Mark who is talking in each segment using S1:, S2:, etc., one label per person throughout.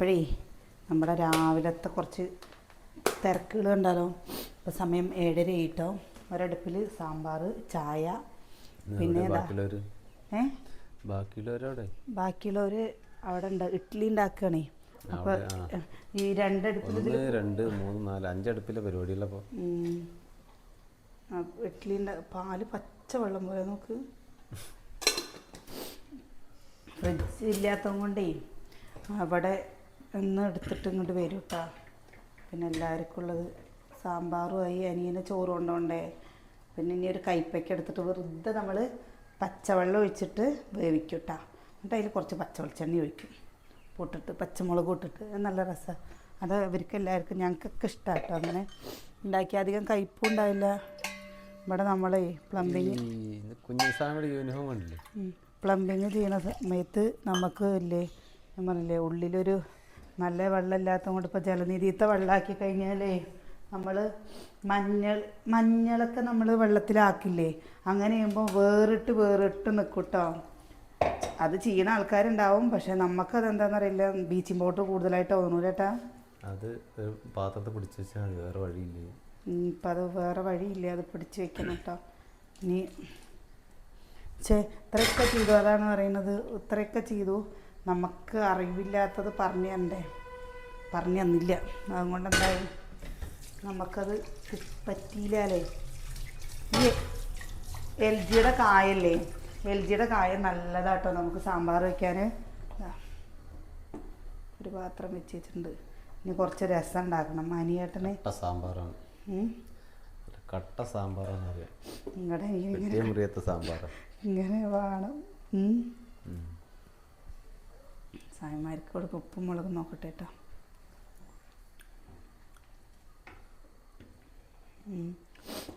S1: ഇപ്പോഴേ നമ്മുടെ രാവിലത്തെ കുറച്ച് തിരക്കുകൾ ഉണ്ടല്ലോ ഇപ്പോൾ സമയം ഏഴര ആയിട്ടോ. ഒരടുപ്പിൽ സാമ്പാർ ചായ. പിന്നെ
S2: ബാക്കിയുള്ളവർ
S1: അവിടെ ഉണ്ട്. ഇഡ്ഡലി ഉണ്ടാക്കുകയാണേ. അപ്പോൾ
S2: അവിടെ,
S1: ഈ രണ്ടടുപ്പിൽ
S2: രണ്ട് മൂന്ന് നാല് അഞ്ചടുപ്പിലെ പരിപാടിയുള്ളപ്പോ
S1: ഇഡ്ഡലി പാൽ പച്ച വെള്ളം പോലെ നോക്ക്. ഫ്രിഡ്ജ് ഇല്ലാത്തത് കൊണ്ടേ അവിടെ ഒന്ന് എടുത്തിട്ട് ഇങ്ങോട്ട് വരും കേട്ടോ പിന്നെ എല്ലാവർക്കും ഉള്ളത് സാമ്പാറുമായി അനിയനെ ചോറ് കൊണ്ടുപോണ്ടേ പിന്നെ ഇനി ഒരു കൈപ്പയ്ക്ക് എടുത്തിട്ട് വെറുതെ നമ്മൾ പച്ചവെള്ളം ഒഴിച്ചിട്ട് വേവിക്കും കേട്ടോ എന്നിട്ട് അതിൽ കുറച്ച് പച്ച വെളിച്ചെണ്ണ ഒഴിക്കും. പൊട്ടിട്ട് പച്ചമുളക് ഇട്ടിട്ട് നല്ല രസമാണ് അത് ഇവർക്ക് എല്ലാവർക്കും ഞങ്ങൾക്കൊക്കെ ഇഷ്ടമാണ് കേട്ടോ അങ്ങനെ ഉണ്ടാക്കി അധികം കയ്പും ഉണ്ടാവില്ല. ഇവിടെ നമ്മളെ പ്ലംബിങ്
S2: യൂണിഫോം
S1: പ്ലംബിങ് ചെയ്യുന്ന സമയത്ത് നമുക്ക് ഇല്ലേ ഞാൻ പറഞ്ഞില്ലേ ഉള്ളിലൊരു നല്ല വെള്ളമില്ലാത്തത് കൊണ്ട് ഇപ്പോൾ ജലനിധിയത്തെ വെള്ളമാക്കി കഴിഞ്ഞാലേ നമ്മൾ മഞ്ഞൾ മഞ്ഞളൊക്കെ നമ്മൾ വെള്ളത്തിലാക്കില്ലേ? അങ്ങനെ ചെയ്യുമ്പോൾ വേറിട്ട് വേറിട്ട് നിൽക്കും കേട്ടോ അത് ചെയ്യുന്ന ആൾക്കാരുണ്ടാവും പക്ഷെ നമുക്കത് എന്താണെന്നറിയില്ല ബീച്ചിങ് ബോട്ട് കൂടുതലായിട്ട് തോന്നൂലേട്ടാ
S2: അത് പാത്രത്തെ പിടിച്ച് വെച്ചാൽ മതി വേറെ വഴിയില്ല.
S1: ഇപ്പം അത് വേറെ വഴിയില്ല അത് പിടിച്ച് വെക്കണം കേട്ടോ ഇനി ചേ ഇത്രയൊക്കെ ചെയ്തു. അതാണ് പറയുന്നത്. ഇത്രയൊക്കെ ചെയ്തു. നമുക്ക് അറിവില്ലാത്തത് പറഞ്ഞു തരണ്ടേ പറഞ്ഞു തന്നില്ല. അതുകൊണ്ട് എന്തായാലും നമുക്കത് പറ്റിയില്ലാലേ. പറ്റിയില്ലേ ഈ എൽ ജിയുടെ കായല്ലേ? എൽ ജിയുടെ കായ നല്ലതാട്ടോ നമുക്ക് സാമ്പാർ വയ്ക്കാൻ ഒരു പാത്രം വെച്ച് വെച്ചിട്ടുണ്ട്. ഇനി കുറച്ച് രസം ഉണ്ടാക്കണം. മനിയേട്ടന്.
S2: കട്ട സാമ്പാറാണ്. കട്ട സാമ്പാറാണ്
S1: ഇങ്ങനെ ഇങ്ങനെ വേണം. ഉം. കൊടുക്കും ഉപ്പും മുളകും നോക്കട്ടെ കേട്ടോ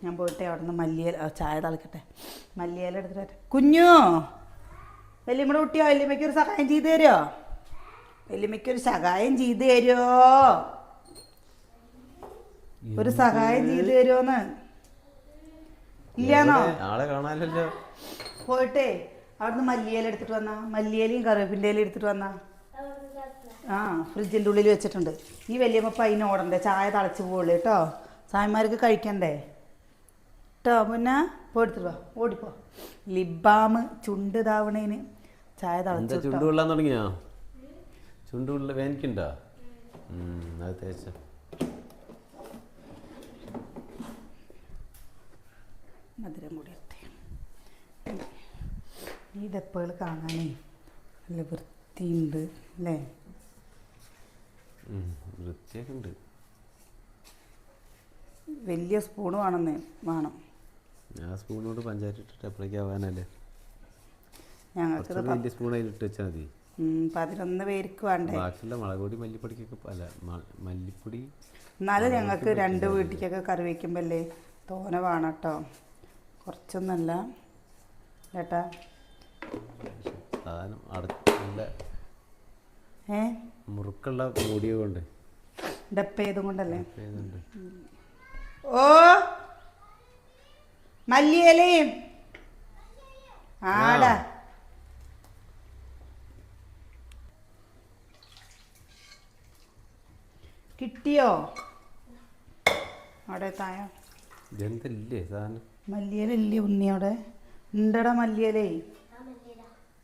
S1: ഞാൻ പോയിട്ട് അവിടെ നിന്ന് മല്ലിയില ചായ തളിക്കട്ടെ. മല്ലിയില എടുത്തിട്ട്. കുഞ്ഞു! വല്യമ്മയുടെ കുട്ടിയോ വല്യമ്മയ്ക്ക് ഒരു സഹായം ചെയ്തു തരുമോ വല്യമ്മയ്ക്ക് ഒരു സഹായം ചെയ്തു തരുമോ ഒരു സഹായം ചെയ്തു തരുമോന്ന് ഇല്ലാന്നോ?
S2: ആളെ കാണാനല്ലോ
S1: പോയിട്ടേ അവിടുന്ന് മല്ലിയില എടുത്തിട്ട് വന്നാ. മല്ലിയിലയും കറിവേപ്പിന്റെ എടുത്തിട്ട് വന്നാ. ആ ഫ്രിഡ്ജിന്റെ ഉള്ളിൽ വെച്ചിട്ടുണ്ട്. ഈ വലിയമ്മ അതിന് ഓടണ്ടേ? ചായ തളച്ച് പോകുള്ളൂ കേട്ടോ. സായന്മാർക്ക് കഴിക്കണ്ടേ? കേട്ടോ പിന്നെ പോയി എടുത്തിട്ട് വാ. ഓടിപ്പോ. ലിബാം ചുണ്ട് ഇതാവണേന്. ചായ തളച്ച് ചുണ്ട്
S2: കൊള്ളാൻ തുടങ്ങിയോ? ചുണ്ട് വേനിക്കുണ്ടോ? അത് തേച്ച.
S1: മധുരം കൂടി ഈ ഡപ്പകൾ കാണാനേ നല്ല വൃത്തിയുണ്ട് അല്ലേ?
S2: വൃത്തിയൊക്കെ ഉണ്ട്
S1: വലിയ സ്പൂൺ വേണമെന്ന് വേണം.
S2: ആ സ്പൂണോട് പഞ്ചായത്ത് ഇട്ടിട്ട് എപ്പോഴേക്ക് ആവാനല്ലേ ഞങ്ങൾക്ക് വലിയ സ്പൂൺ അതിൽ ഇട്ട് വെച്ചാൽ മതി
S1: പതിനൊന്ന് പേർക്ക് വേണ്ടേ?
S2: ബാക്കിയുള്ള മുളകുപൊടി മല്ലിപ്പൊടിക്കൊക്കെ അല്ല മല്ലിപ്പൊടി
S1: എന്നാലും ഞങ്ങൾക്ക് രണ്ട് വീട്ടിലേക്കൊക്കെ കറി വയ്ക്കുമ്പോൾ അല്ലേ തോന വേണം കേട്ടോ കുറച്ചൊന്നല്ല. ചേട്ടാ
S2: സാധനം അട
S1: ഏ?
S2: മുറുക്കുള്ള മൂടിയ കൊണ്ട്
S1: ഡപ്പേതും കൊണ്ടല്ലേ? ഓ മല്ലിയലയും. ആടാ. കിട്ടിയോ? അവിടെ തായോ? മല്ലിയിലല്ലേ ഉണ്ണി അവിടെ? ഉണ്ടടാ മല്ലിയലേ.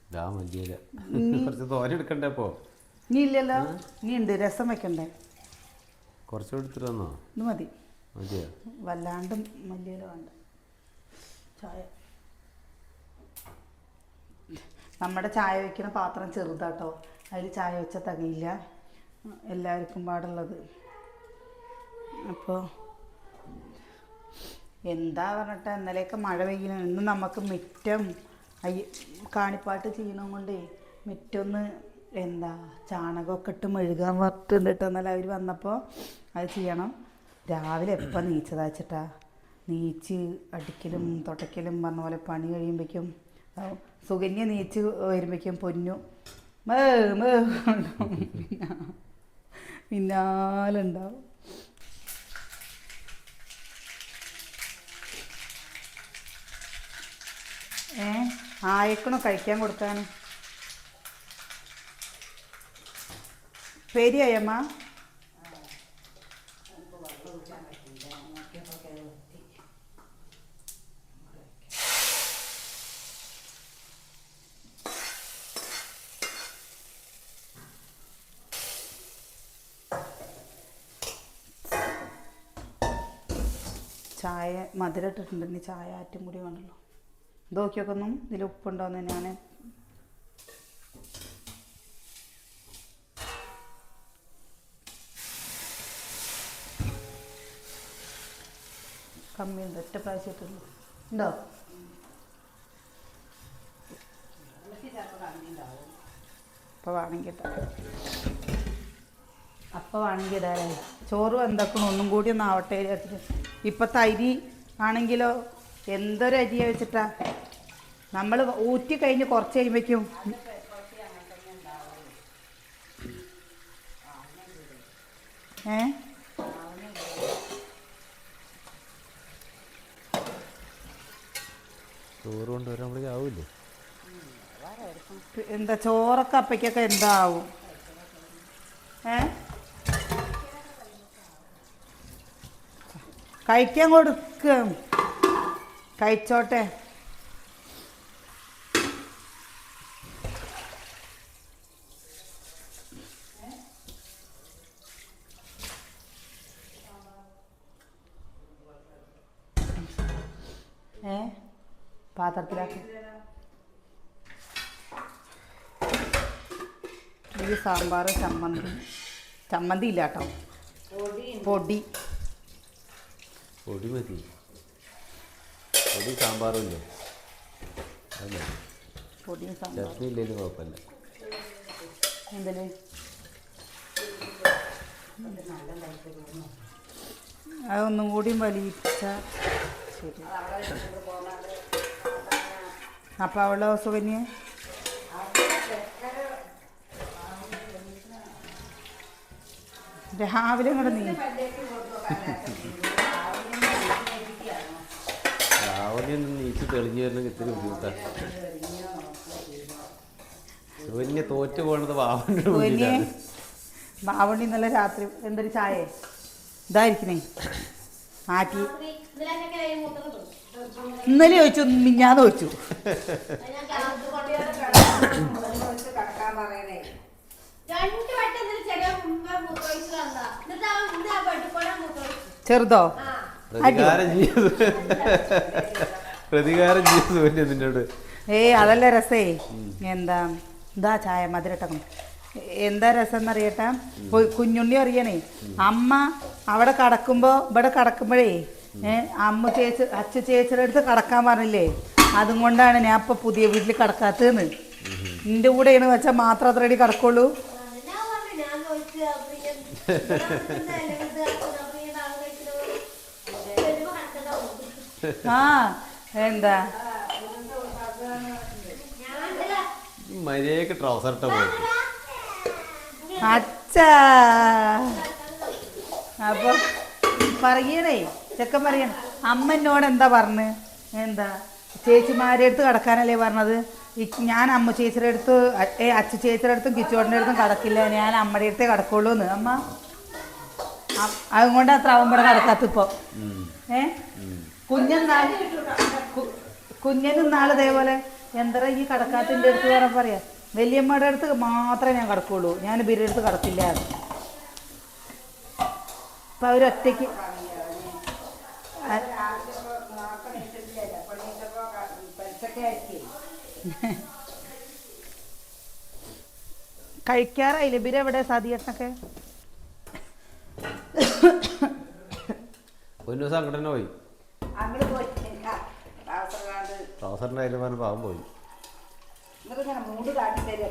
S2: ഇതാ മല്ലിയില. കുറച്ച് തോരെടുക്കണ്ടേ എടുക്കണ്ടേ അപ്പോൾ
S1: നീ ഇല്ലല്ലോ നീ ഉണ്ട് രസം വെക്കണ്ടേ?
S2: കുറച്ച് എടുത്തിട്ട് വന്നോ
S1: ഇത് മതി.
S2: മതിയോ?
S1: വല്ലാണ്ടും മല്ലിയില വേണ്ട. ചായ. നമ്മുടെ ചായ വെക്കുന്ന പാത്രം ചെറുതാട്ടോ. അതിൽ ചായ വെച്ച തകയില്ല. എല്ലാവർക്കും പാടുള്ളത്. അപ്പോൾ എന്താ പറഞ്ഞിട്ട് ഇന്നലെയൊക്കെ മഴ പെയ്യുന്നു ഇന്ന് നമുക്ക് മുറ്റം അയ്യ കാണിപ്പാട്ട് ചെയ്യണം കൊണ്ടേ മുറ്റൊന്ന് എന്താ ചാണകമൊക്കെ ഇട്ട് മെഴുകാൻ പറഞ്ഞിട്ടുണ്ട് കേട്ടോ എന്നാലും അവർ വന്നപ്പോൾ അത് ചെയ്യണം. രാവിലെ എപ്പം നീച്ചതാച്ചിട്ടാ നീച്ച് അടിക്കലും തുടയ്ക്കലും പറഞ്ഞ പോലെ പണി കഴിയുമ്പോഴേക്കും. സുകന്യ നീച്ച് വരുമ്പോഴേക്കും പൊന്നു. മേ മേ. പിന്നാലുണ്ടാവും. ഏ ആയക്കണോ കഴിക്കാൻ കൊടുക്കാൻ? പേരിയായമ്മ? ചായ മധുരം ഇട്ടിട്ടുണ്ടെങ്കിൽ ചായ ആറ്റും കൂടി വേണമല്ലോ. ഇത് ഒന്നും ഇതിൽ ഉപ്പുണ്ടോയെന്ന് ഞാൻ കമ്മിയുണ്ട് ഒറ്റ പ്രാവശ്യം ഇട്ടുള്ളൂ ഉണ്ടോ അപ്പോൾ വേണമെങ്കിൽ വേണമെങ്കിൽ ഇടാലേ ചോറ് എന്തൊക്കെയാണ് ഒന്നും കൂടി ഒന്ന് ആവട്ടെ വിചാരിച്ചിട്ട്. ഇപ്പോഴത്തെ അരി ആണെങ്കിലോ? എന്തൊരു അരിയാ വെച്ചിട്ടാ? നമ്മൾ ഊറ്റി കഴിഞ്ഞ് കുറച്ച് കഴിയുമ്പോഴേക്കും ഏ?
S2: ചോറ് കൊണ്ടുവരുമ്പോഴേക്കും ആവില്ലേ
S1: എന്താ ചോറൊക്കെ അപ്പയ്ക്കൊക്കെ എന്താവും? ഏ? കഴിക്കാൻ കൊടുക്കും. കഴിച്ചോട്ടെ ഏ പാത്രത്തിലാക്കി. ഈ സാമ്പാർ ചമ്മന്തി. ചമ്മന്തി ഇല്ല കേട്ടോ. പൊടി.
S2: പൊടി മതി. പൊടി സാമ്പാറും ഇല്ലേ അല്ലേ
S1: പൊടിയും സാമ്പാർ
S2: ചട്നി ഇല്ലെങ്കിലും കുഴപ്പമില്ല.
S1: എന്തിന്? അതൊന്നും കൂടി വലിച്ച ശരി. അപ്പം അവളോ സുകന്യ രാവിലെ കൂടെ നീ.
S2: രാവിലെ നീച്ച് തെളിഞ്ഞു വരുന്ന ഇത്തിരി ബുദ്ധിമുട്ടാണ് സുകന്യ തോറ്റു പോണത്
S1: ഇന്നലെ രാത്രി എന്തൊരു ചായ? ഇതായിരിക്കണേ. മാറ്റി. ഇന്നലെ ചോദിച്ചു മിഞ്ഞാന്ന് ചോദിച്ചു. ചെറുതോ?
S3: ആ.
S2: പ്രതികാരം ചെയ്തു നിന്നോട്.
S1: ഏയ് അതല്ല രസേ. എന്താ എന്താ ചായ മധുരട്ടകം എന്താ രസം എന്നറിയട്ടെ കുഞ്ഞുണ്ണി അറിയണേ. അമ്മ അവിടെ കടക്കുമ്പോ ഇവിടെ കടക്കുമ്പോഴേ അമ്മ ചേച്ചി അച്ഛ ചേച്ചിയുടെ അടുത്ത് കടക്കാൻ പറഞ്ഞില്ലേ അതും കൊണ്ടാണ് ഞാൻ ഇപ്പൊ പുതിയ വീട്ടിൽ കടക്കാത്തതെന്ന് നിന്റെ ആണ് വെച്ചാൽ മാത്രം അത്ര അടി കടക്കുള്ളൂ. ആ എന്താ.
S2: മര്യാദയ്ക്ക് ട്രൗസർ ഇട്ട പോയി
S1: അച്ഛാ അപ്പൊ പറയണേ ചെക്കൻ പറയണം അമ്മ എന്നോട് എന്താ പറഞ്ഞ്? എന്താ? ചേച്ചിമാരെ അടുത്ത് കിടക്കാനല്ലേ പറഞ്ഞത്? ഞാൻ അമ്മ ചേച്ചിയുടെ അടുത്ത് ഏ അച്ഛ ചേച്ചിയുടെ അടുത്തും കിച്ചോടിന്റെ അടുത്തും കിടക്കില്ല. ഞാൻ അമ്മയുടെ അടുത്തേ കിടക്കുള്ളൂ എന്ന്. അമ്മ അതുകൊണ്ട് അത്ര അവൻ കിടക്കാത്തിപ്പോ ഏ? കുഞ്ഞെന്നാൾ കുഞ്ഞെന്നാൾ ഇതേപോലെ എന്താ ഈ കടക്കാത്തിന്റെ അടുത്ത് വേറെ പറയാ വലിയമ്മയുടെ അടുത്ത് മാത്രമേ ഞാൻ കിടക്കുള്ളൂ. ഞാൻ ബിരുടെ അടുത്ത് കടക്കില്ല. അപ്പൊ അവരൊറ്റയ്ക്ക് കഴിക്കാറായില്ലേ? ബിര എവിടെ? സതിയേട്ടനൊക്കെ
S2: ഒരു ദിവസം അങ്ങോട്ട് തന്നെ പോയി.
S1: അങ്ങോട്ട് പോയി. അവസരകാണ്ട്
S2: ട്രൗസറിന്റെ പറഞ്ഞ പാവം പോയി.
S1: മൂട് കാട്ടി തരിക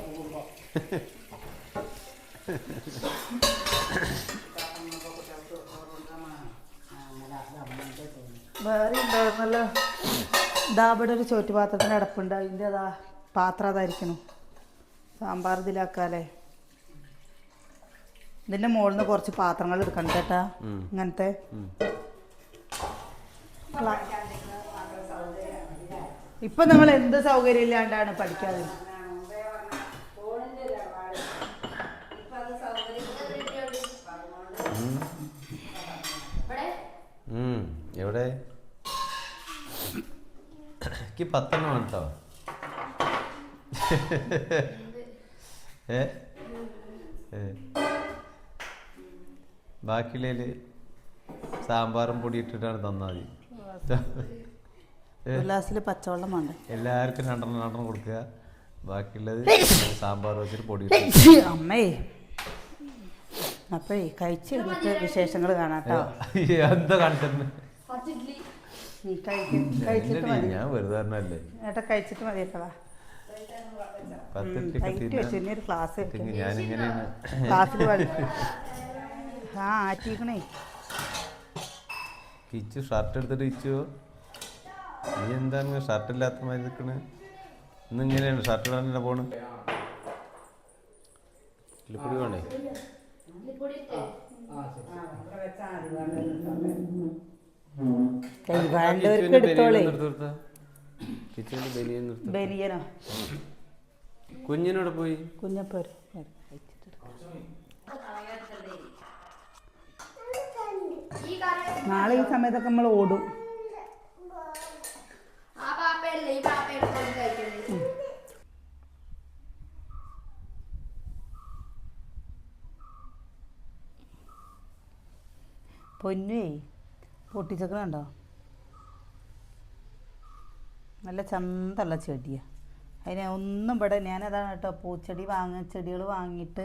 S1: വേറെ ഉണ്ടായിരുന്നല്ലോ. ഇതാ ഇവിടെ ഒരു ചോറ്റുപാത്രത്തിന് അടപ്പുണ്ട്. അതിന്റെ അതാ പാത്രം അതായിരിക്കണം. സാമ്പാർ ഇതിലാക്കാല്ലേ. ഇതിന്റെ മുകളിൽ നിന്ന് കുറച്ച് പാത്രങ്ങൾ എടുക്കണം കേട്ടാ. ഇങ്ങനത്തെ. ഇപ്പൊ നമ്മൾ എന്ത് സൗകര്യം ഇല്ലാണ്ടാണ് പഠിക്കാതെ.
S2: എനിക്ക് പത്തെണ്ണം കേട്ടോ ഏ. ബാക്കിയുള്ളതിൽ സാമ്പാറും പൊടി ഇട്ടിട്ടാണ് തന്നാൽ മതി.
S1: ഗ്ലാസ്സിൽ പച്ചവെള്ളം വേണ്ടേ?
S2: എല്ലാവർക്കും രണ്ടെണ്ണം രണ്ടെണ്ണം കൊടുക്കുക. ബാക്കിയുള്ളത് സാമ്പാർ വെച്ചിട്ട് പൊടി
S1: അമ്മേ. അപ്പേ കഴിച്ച് വിശേഷങ്ങൾ കാണാട്ടോ
S2: എന്താ കാണിച്ചിരുന്നു
S3: കുറച്ച് ഇഡ്ഡലി
S1: ഉം, കഴിക്ക്. കഴിച്ചിട്ട് മതി
S2: ഞാൻ വെറുതെ പറഞ്ഞല്ലേ
S1: ഏട്ടാ കഴിച്ചിട്ട് മതി കേട്ടോ ക്ലാസ് ക്ലാസ്സിൽ ആ. ആറ്റിക്കണേ.
S2: കിച്ചു ഷർട്ട് എടുത്തിട്ട് കിച്ചു. നീ എന്താണ് ഷർട്ട് ഇല്ലാത്ത മാതിരി നിൽക്കണ് ഇന്ന് ഇങ്ങനെയാണ് ഷർട്ട് ഇടാൻ തന്നെ പോണ്? ഇല്ലിപ്പൊടി വേണേ
S1: ബനിയനോ
S2: കുഞ്ഞിനോട് പോയി.
S1: കുഞ്ഞപ്പോര് നാളെ ഈ സമയത്തൊക്കെ നമ്മൾ ഓടും. പൊന്നുവേ പൊട്ടിച്ചക്കണുണ്ടോ? നല്ല ചന്തുള്ള ചെടിയാണ് അതിനെ ഒന്നും ഇവിടെ ഞാനതാണ് കേട്ടോ പൂച്ചെടി വാങ്ങ ചെടികൾ വാങ്ങിയിട്ട്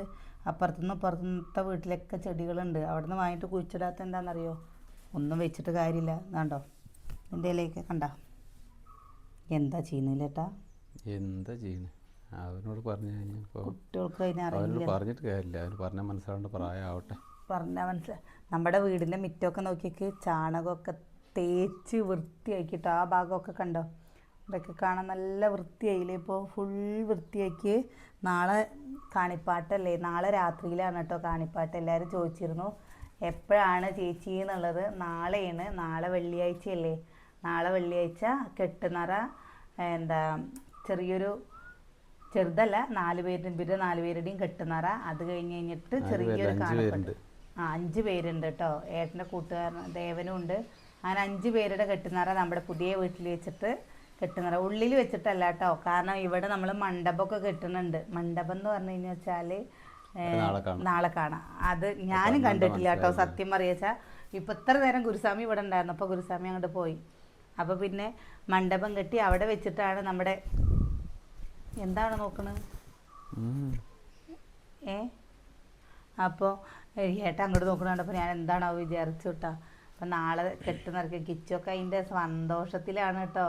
S1: അപ്പുറത്തുനിന്ന് ഇപ്പുറത്തെ വീട്ടിലൊക്കെ ചെടികളുണ്ട്. അവിടെ നിന്ന് വാങ്ങിയിട്ട് കുഴിച്ചിടാത്ത എന്താണെന്നറിയോ ഒന്നും വെച്ചിട്ട് കാര്യമില്ല. കണ്ടോ എന്റെ ഇലയൊക്കെ കണ്ടോ? എന്താ ചെയ്യുന്നില്ലേട്ടാ
S2: എന്താ ചെയ്യുന്നത് അവനോട് പറഞ്ഞു കഴിഞ്ഞപ്പോൾ
S1: കുട്ടികൾക്ക് അതിനെ
S2: അവനോട്
S1: അറിയില്ല
S2: പറഞ്ഞിട്ട് കാര്യമില്ല. അവന് പറഞ്ഞ മനസ്സിലാവേണ്ട പ്രായമാവട്ടെ
S1: പറഞ്ഞാൽ മനസ്സിലാ. നമ്മുടെ വീടിന്റെ മുറ്റമൊക്കെ നോക്കിയൊക്കെ ചാണകമൊക്കെ തേച്ച് വൃത്തിയാക്കിയിട്ട് ആ ഭാഗമൊക്കെ കണ്ടോ? ഇതൊക്കെ കാണാൻ നല്ല വൃത്തിയായില്ലേ? ഇപ്പോൾ ഫുൾ വൃത്തിയാക്കി നാളെ കാണിപ്പാട്ടല്ലേ? നാളെ രാത്രിയിലാണ് കേട്ടോ കാണിപ്പാട്ട്. എല്ലാവരും ചോദിച്ചിരുന്നു എപ്പോഴാണ് ചേച്ചി എന്നുള്ളത്? നാളെയാണ്. നാളെ വെള്ളിയാഴ്ചയല്ലേ. നാളെ വെള്ളിയാഴ്ച കെട്ടുന്നറ എന്താ ചെറിയൊരു ചെറുതല്ല നാല് പേരുടെ പിന്നെ നാല് പേരുടെയും കെട്ടുന്നറ അത് കഴിഞ്ഞ് കഴിഞ്ഞിട്ട് ചെറിയൊരു കാണപ്പെട്ട്. ആ അഞ്ച് പേരുണ്ട് കേട്ടോ. ഏട്ടന്റെ കൂട്ടുകാരൻ ദേവനും ഉണ്ട്. അങ്ങനെ അഞ്ച് പേരുടെ കെട്ടുന്നറ നമ്മുടെ പുതിയ വീട്ടിൽ വെച്ചിട്ട് കെട്ടുന്നറ ഉള്ളിൽ വെച്ചിട്ടല്ല കേട്ടോ കാരണം ഇവിടെ നമ്മൾ മണ്ഡപമൊക്കെ കെട്ടുന്നുണ്ട്. മണ്ഡപം എന്ന് പറഞ്ഞു കഴിഞ്ഞാൽ വെച്ചാൽ
S2: നാളെ കാണാം.
S1: അത് ഞാനും കണ്ടിട്ടില്ല കേട്ടോ സത്യം പറയാച്ചാ ഇപ്പം ഇത്ര നേരം ഗുരുസ്വാമി ഇവിടെ ഉണ്ടായിരുന്നു. അപ്പോൾ ഗുരുസ്വാമി അങ്ങോട്ട് പോയി. അപ്പോൾ പിന്നെ മണ്ഡപം കെട്ടി അവിടെ വെച്ചിട്ടാണ് നമ്മുടെ എന്താണ് നോക്കണത്. ഏ? അപ്പോൾ ഏട്ടാ അങ്ങോട്ട് നോക്കണുണ്ടപ്പോൾ ഞാൻ എന്താണോ വിചാരിച്ചു കേട്ടോ അപ്പം നാളെ കെട്ടുന്നിറക്കി കിച്ചൊക്കെ അതിന്റെ സന്തോഷത്തിലാണ് കേട്ടോ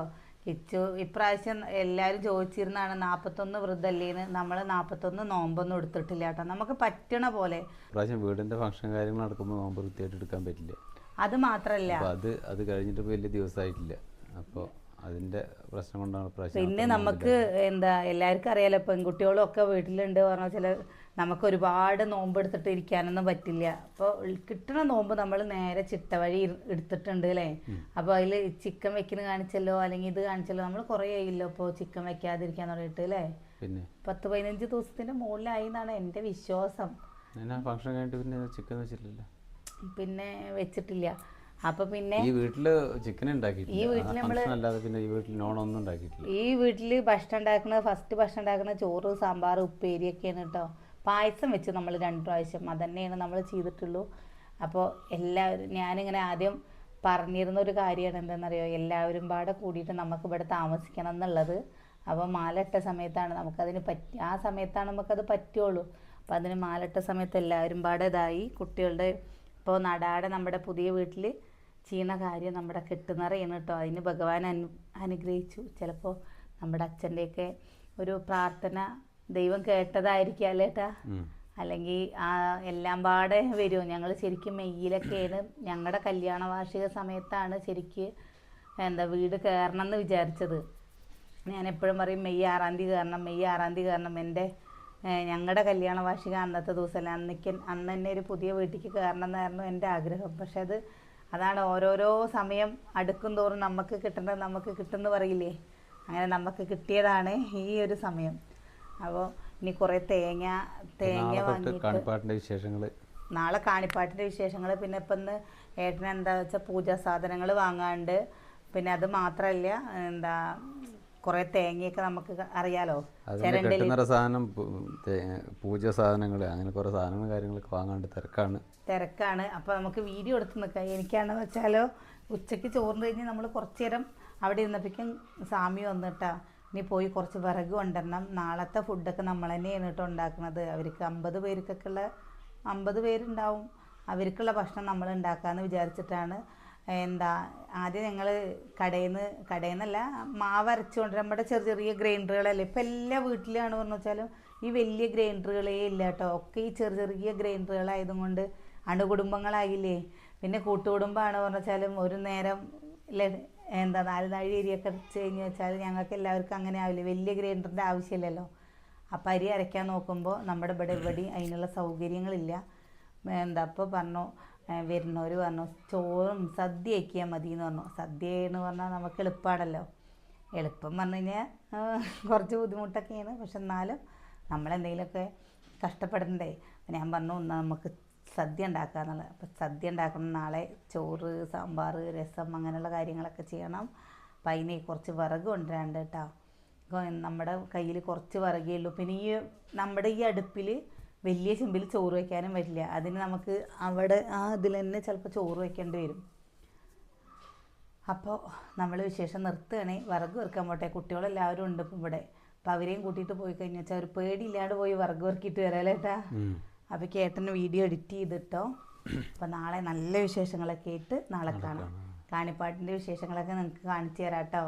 S1: കിച്ചു ഇപ്രാവശ്യം എല്ലാവരും ചോദിച്ചിരുന്നാണ് നാൽപ്പത്തൊന്ന് വൃദ്ധല്ലേന്ന്. നമ്മൾ നാൽപ്പത്തൊന്ന് നോമ്പൊന്നും എടുത്തിട്ടില്ല കേട്ടോ. നമുക്ക് പറ്റണ പോലെ.
S2: ഇപ്രാവശ്യം വീടിന്റെ ഫംഗ്ഷൻ കാര്യങ്ങൾ നടക്കുമ്പോൾ നോമ്പ് വൃത്തിയായിട്ട് എടുക്കാൻ പറ്റില്ല.
S1: അത്
S2: മാത്രല്ല. അത് അത് കഴിഞ്ഞിട്ട് വലിയ ദിവസമായിട്ടില്ല അപ്പോൾ അതിന്റെ പ്രശ്നം കൊണ്ടാണ്
S1: പിന്നെ നമുക്ക് എന്താ എല്ലാവർക്കും അറിയാലോ പെൺകുട്ടികളും ഒക്കെ വീട്ടിലുണ്ട് പറഞ്ഞ ചില നമുക്ക് ഒരുപാട് നോമ്പ് എടുത്തിട്ട് ഇരിക്കാനൊന്നും പറ്റില്ല. അപ്പോൾ കിട്ടുന്ന നോമ്പ് നമ്മൾ നേരെ ചിട്ട വഴി എടുത്തിട്ടുണ്ട് അല്ലേ അപ്പോൾ അതിൽ ചിക്കൻ വെക്കുന്ന കാണിച്ചല്ലോ അല്ലെങ്കിൽ ഇത് കാണിച്ചല്ലോ നമ്മൾ കുറേ ആയില്ലോ ഇപ്പോൾ ചിക്കൻ വെക്കാതിരിക്കാൻ തുടങ്ങിയിട്ട് അല്ലേ
S2: പിന്നെ?
S1: പത്ത് പതിനഞ്ച് ദിവസത്തിന്റെ മുകളിലായി എന്നാണ് എന്റെ വിശ്വാസം.
S2: ഫംഗ്ഷൻ കഴിഞ്ഞിട്ട് പിന്നെ ചിക്കൻ വെച്ചിട്ടില്ല
S1: പിന്നെ വെച്ചിട്ടില്ല. അപ്പൊ പിന്നെ
S2: ഈ വീട്ടിൽ ചിക്കൻ ഉണ്ടാക്കിയിട്ടില്ല.
S1: ഈ വീട്ടിൽ
S2: നമ്മൾ അല്ലാതെ പിന്നെ ഈ വീട്ടിൽ നോൺ ഒന്നും ഉണ്ടാക്കിയിട്ടില്ല.
S1: ഈ വീട്ടിൽ ഭക്ഷണം ഉണ്ടാക്കുന്ന ഫസ്റ്റ് ഭക്ഷണം ഉണ്ടാക്കുന്ന ചോറ് സാമ്പാർ ഉപ്പേരി ഉപ്പേരിയൊക്കെയാണ് കേട്ടോ പായസം വെച്ച് നമ്മൾ രണ്ട് പ്രാവശ്യം. അതന്നെയാണ് നമ്മൾ ചെയ്തിട്ടുള്ളൂ. അപ്പോൾ എല്ലാവരും ഞാനിങ്ങനെ ആദ്യം പറഞ്ഞിരുന്ന ഒരു കാര്യമാണ് എന്താണെന്നറിയോ എല്ലാവരും പാടെ കൂടിയിട്ട് നമുക്ക് ഇവിടെ താമസിക്കണം എന്നുള്ളത്. അപ്പോൾ മാലട്ട സമയത്താണ് നമുക്കതിന് പറ്റി ആ സമയത്താണ് നമുക്കത് പറ്റുള്ളൂ. അപ്പോൾ അതിന് മാലട്ട സമയത്ത് എല്ലാവരും പാടെ ഇതായി. കുട്ടികളുടെ ഇപ്പോൾ നടാടെ നമ്മുടെ പുതിയ വീട്ടിൽ ചെയ്യുന്ന കാര്യം നമ്മുടെ കെട്ടുനിറയാണ് കേട്ടോ. അതിന് ഭഗവാൻ അനു അനുഗ്രഹിച്ചു. ചിലപ്പോൾ നമ്മുടെ അച്ഛന്റെയൊക്കെ ഒരു പ്രാർത്ഥന ദൈവം കേട്ടതായിരിക്കും അല്ലേ ഏട്ടാ അല്ലെങ്കിൽ ആ എല്ലാം പാടെ വരുമോ ഞങ്ങൾ ശരിക്കും മെയ്യിലൊക്കെയാണ് ഞങ്ങളുടെ കല്യാണ വാർഷിക സമയത്താണ് ശരിക്ക് എന്താ വീട് കയറണം എന്ന് വിചാരിച്ചത്. ഞാൻ എപ്പോഴും പറയും മെയ് ആറാം തീയതി കയറണം മെയ് ആറാം തീയതി കയറണം എന്റെ ഞങ്ങളുടെ കല്യാണ വാർഷിക അന്നത്തെ ദിവസമല്ല അന്നേക്ക് അന്ന് തന്നെ ഒരു പുതിയ വീട്ടിലേക്ക് കയറണം എന്നായിരുന്നു എന്റെ ആഗ്രഹം. പക്ഷെ അത് അതാണ് ഓരോരോ സമയം അടുക്കും തോറും നമുക്ക് കിട്ടേണ്ടത് നമുക്ക് കിട്ടുമെന്ന് പറയില്ലേ? അങ്ങനെ നമുക്ക് കിട്ടിയതാണ് ഈ ഒരു സമയം. അപ്പോൾ ഇനി കുറേ തേങ്ങ തേങ്ങ വാങ്ങിയിട്ട്
S2: കാണിപ്പാട്ടിന്റെ വിശേഷങ്ങൾ
S1: നാളെ കാണിപ്പാട്ടിന്റെ വിശേഷങ്ങൾ പിന്നെ ഇപ്പം ഇന്ന് ഏട്ടന് എന്താ വെച്ചാൽ പൂജാ സാധനങ്ങൾ വാങ്ങാണ്ട്. പിന്നെ അത് മാത്രമല്ല എന്താ കുറേ തേങ്ങയൊക്കെ നമുക്ക് അറിയാലോ.
S4: സാധനം പൂജ സാധനങ്ങൾ അങ്ങനെ കുറേ സാധനങ്ങൾ കാര്യങ്ങളൊക്കെ വാങ്ങാണ്ട് തിരക്കാണ്.
S1: തിരക്കാണ്. അപ്പോൾ നമുക്ക് വീഡിയോ എടുത്ത് നിൽക്കാം. എനിക്കാണെന്ന് വെച്ചാലോ ഉച്ചയ്ക്ക് ചോറിന് കഴിഞ്ഞ് നമ്മൾ കുറച്ചു നേരം അവിടെ ഇരുന്നപ്പോഴേക്കും സാമി വന്നിട്ടാ. ഇനി പോയി കുറച്ച് വിറക് കൊണ്ടുവരണം. നാളത്തെ ഫുഡൊക്കെ നമ്മൾ തന്നെയാണ് കേട്ടോ ഉണ്ടാക്കുന്നത്. അവർക്ക് അമ്പത് പേർക്കൊക്കെ ഉള്ള അമ്പത് പേരുണ്ടാവും. അവർക്കുള്ള ഭക്ഷണം നമ്മൾ ഉണ്ടാക്കാമെന്ന് വിചാരിച്ചിട്ടാണ്. എന്താ ആദ്യം ഞങ്ങൾ കടയിൽ നിന്ന് കടയിൽ നിന്നല്ല മാവ് അരച്ചുകൊണ്ട് നമ്മുടെ ചെറിയ ചെറിയ ഗ്രൈൻഡറുകളല്ലേ. ഇപ്പം എല്ലാ വീട്ടിലാണ് പറഞ്ഞു വെച്ചാലും ഈ വലിയ ഗ്രൈൻഡറുകളേ ഇല്ല കേട്ടോ. ഒക്കെ ഈ ചെറിയ ചെറിയ ഗ്രൈൻഡറുകളായതും കൊണ്ട് അണുകുടുംബങ്ങളായില്ലേ. പിന്നെ കൂട്ടുകുടുംബമാണ് പറഞ്ഞു വെച്ചാലും ഒരു നേരം എന്താ നാല് നാഴി അരിയൊക്കെ കഴിഞ്ഞ് വെച്ചാൽ ഞങ്ങൾക്ക് എല്ലാവർക്കും അങ്ങനെ ആവില്ല? വലിയ ഗ്രൈൻഡറിന്റെ ആവശ്യമില്ലല്ലോ. അപ്പം അരി അരയ്ക്കാൻ നോക്കുമ്പോൾ നമ്മുടെ ഇവിടെ ഇവിടെ അതിനുള്ള സൗകര്യങ്ങളില്ല. എന്താ അപ്പോൾ പറഞ്ഞു വരുന്നവർ പറഞ്ഞു ചോറും സദ്യ ആക്കിയാൽ മതി എന്ന് പറഞ്ഞു. സദ്യ എന്ന് പറഞ്ഞാൽ നമുക്ക് എളുപ്പമാണല്ലോ എളുപ്പം പറഞ്ഞു കഴിഞ്ഞാൽ കുറച്ച് ബുദ്ധിമുട്ടൊക്കെയാണ്. പക്ഷെ എന്നാലും നമ്മളെന്തെങ്കിലുമൊക്കെ കഷ്ടപ്പെടണ്ടേ? ഞാൻ പറഞ്ഞു നമുക്ക് സദ്യ ഉണ്ടാക്കാന്നുള്ളത് അപ്പോൾ സദ്യ ഉണ്ടാക്കണം നാളെ ചോറ് സാമ്പാർ രസം അങ്ങനെയുള്ള കാര്യങ്ങളൊക്കെ ചെയ്യണം. അപ്പം അതിന് കുറച്ച് വിറക് കൊണ്ടുവരാണ്ട് കേട്ടോ. നമ്മുടെ കയ്യിൽ കുറച്ച് വിറകേ ഉള്ളൂ. പിന്നെ ഈ നമ്മുടെ ഈ അടുപ്പിൽ വലിയ ചെമ്പിൽ ചോറ് വയ്ക്കാനും പറ്റില്ല അതിന് നമുക്ക് അവിടെ ആ ഇതിൽ തന്നെ ചിലപ്പോൾ ചോറ് വയ്ക്കേണ്ടി വരും. അപ്പോൾ നമ്മൾ വിശേഷം നിർത്തുകയാണെ. വിറക് വെറുക്കാൻ പോട്ടെ. കുട്ടികളെല്ലാവരും ഉണ്ട് ഇപ്പം ഇവിടെ. അപ്പം അവരെയും കൂട്ടിയിട്ട് പോയി കഴിഞ്ഞാൽ വെച്ചാൽ ഒരു പേടിയില്ലാണ്ട് പോയി വിറക് വെറുക്കിയിട്ട് വരാലേട്ടാ. അപ്പോൾ കേട്ടന് വീഡിയോ എഡിറ്റ് ചെയ്തിട്ടോ. അപ്പോൾ നാളെ നല്ല വിശേഷങ്ങളൊക്കെ ആയിട്ട് നാളെ കാണാം. കാണിപ്പാട്ടിന്റെ വിശേഷങ്ങളൊക്കെ നിങ്ങൾക്ക് കാണിച്ചു തരാം കേട്ടോ